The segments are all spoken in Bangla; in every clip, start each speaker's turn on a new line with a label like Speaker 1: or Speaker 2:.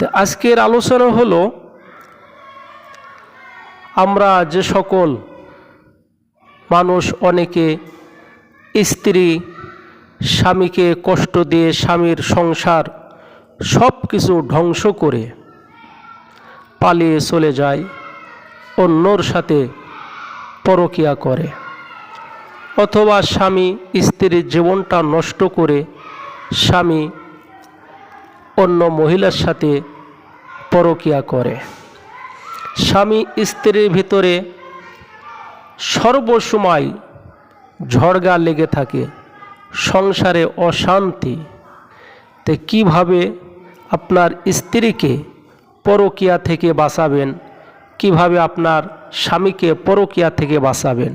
Speaker 1: তো আজকের আলোচনা হলো আমরা যে সকল মানুষ অনেকে স্ত্রী, স্বামীকে কষ্ট দিয়ে স্বামীর সংসার সব কিছু ধ্বংস করে পালিয়ে চলে যায়, অন্যর সাথে পরকিয়া করে। অথবা স্বামী স্ত্রীর জীবনটা নষ্ট করে স্বামী অন্য মহিলার সাথে পরকিয়া করে। স্বামী স্ত্রীর ভিতরে সর্বসময় ঝড়গা লেগে থাকে, সংসারে অশান্তি। তে কীভাবে আপনার স্ত্রীকে পরকিয়া থেকে বাঁচাবেন? কীভাবে আপনার স্বামীকে পরকিয়া থেকে বাঁচাবেন?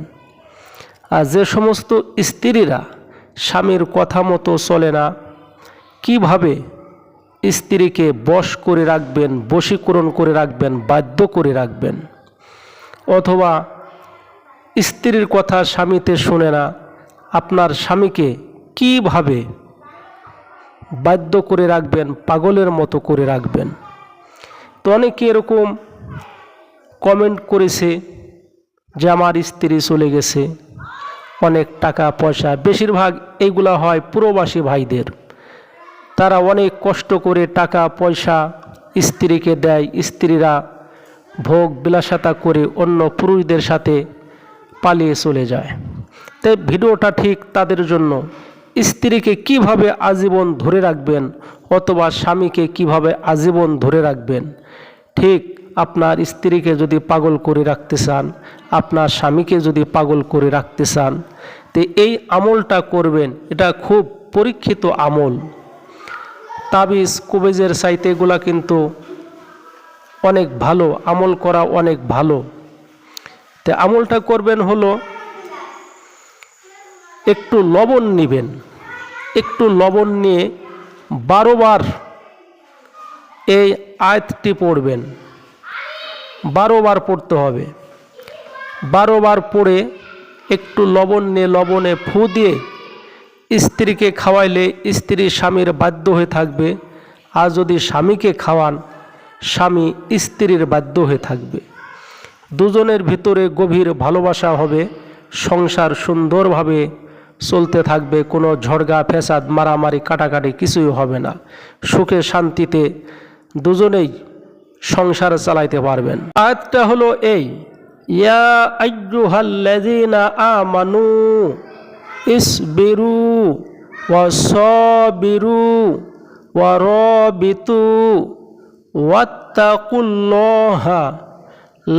Speaker 1: আর যে সমস্ত স্ত্রীরা স্বামীর কথা মতো চলে না, কীভাবে স্ত্রীকে বশ করে রাখবেন, বশীকরণ করে রাখবেন, বাধ্য করে রাখবেন। অথবা স্ত্রীর কথা স্বামীতে শোনে না, আপনার স্বামীকে কীভাবে বাধ্য করে রাখবেন, পাগলের মতো করে রাখবেন? তো অনেকে এরকম কমেন্ট করেছে যে আমার স্ত্রী চলে গেছে, অনেক টাকা পয়সা বেশিরভাগ এইগুলা হয় প্রবাসী ভাইদের। তারা অনেক কষ্ট করে টাকা, পয়সা স্ত্রীকে দেয়। স্ত্রীরা ভোগ বিলাসতা করে অন্য পুরুষদের সাথে পালিয়ে চলে যায়। তাই ভিডিওটা ঠিক তাদের জন্য। স্ত্রীকে কীভাবে আজীবন ধরে রাখবেন অথবা স্বামীকে কীভাবে আজীবন ধরে রাখবেন? ঠিক আপনার স্ত্রীকে যদি পাগল করে রাখতে চান, আপনার স্বামীকে যদি পাগল করে রাখতে চান, তো এই আমলটা করবেন। এটা খুব পরীক্ষিত আমল। তাবিজ, কুবেজের চাইতে এগুলা কিন্তু অনেক ভালো, আমল করা অনেক ভালো। তো আমলটা করবেন হলো, একটু লবণ নেবেন। একটু লবণ নিয়ে বারোবার এই আয়াতটি পড়বেন। বারোবার পড়তে হবে। বারোবার পড়ে একটু লবণ নিয়ে লবণে ফু দিয়ে স্ত্রীকে খাওয়াইলে স্ত্রী স্বামীর বাধ্য হয়ে থাকবে, আর যদি স্বামীকে খাওয়ান, স্বামী স্ত্রীর বাধ্য হয়ে থাকবে। দুজনের ভিতরে গভীর ভালোবাসা হবে, সংসার সুন্দরভাবে চলতে থাকবে, কোনো ঝড়গা ফেসাদ মারামারি, কাটাকাটি কিছুই হবে না। সুখে শান্তিতে দুজনেই সংসার চালাইতে পারবেন। আয়াতটা হলো এই, ইয়া আইয়ুহাল্লাযীনা আমানু ইসবিরু ওয়া সাবিরু ওয়া রাবিতু ওয়াত্তাকুল্লাহা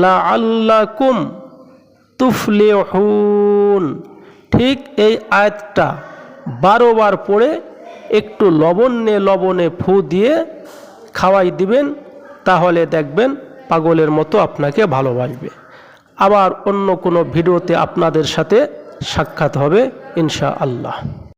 Speaker 1: লাআল্লাকুম তুফলিহুন। ঠিক এই আয়াতটা বারোবার পড়ে একটু লবণে লবণে ফু দিয়ে খাওয়াই দিবেন, তাহলে দেখবেন পাগলের মতো আপনাকে ভালোবাসবে। আবার অন্য কোনো ভিডিওতে আপনাদের সাথে সাক্ষাৎ হবে। ইনশা আল্লাহ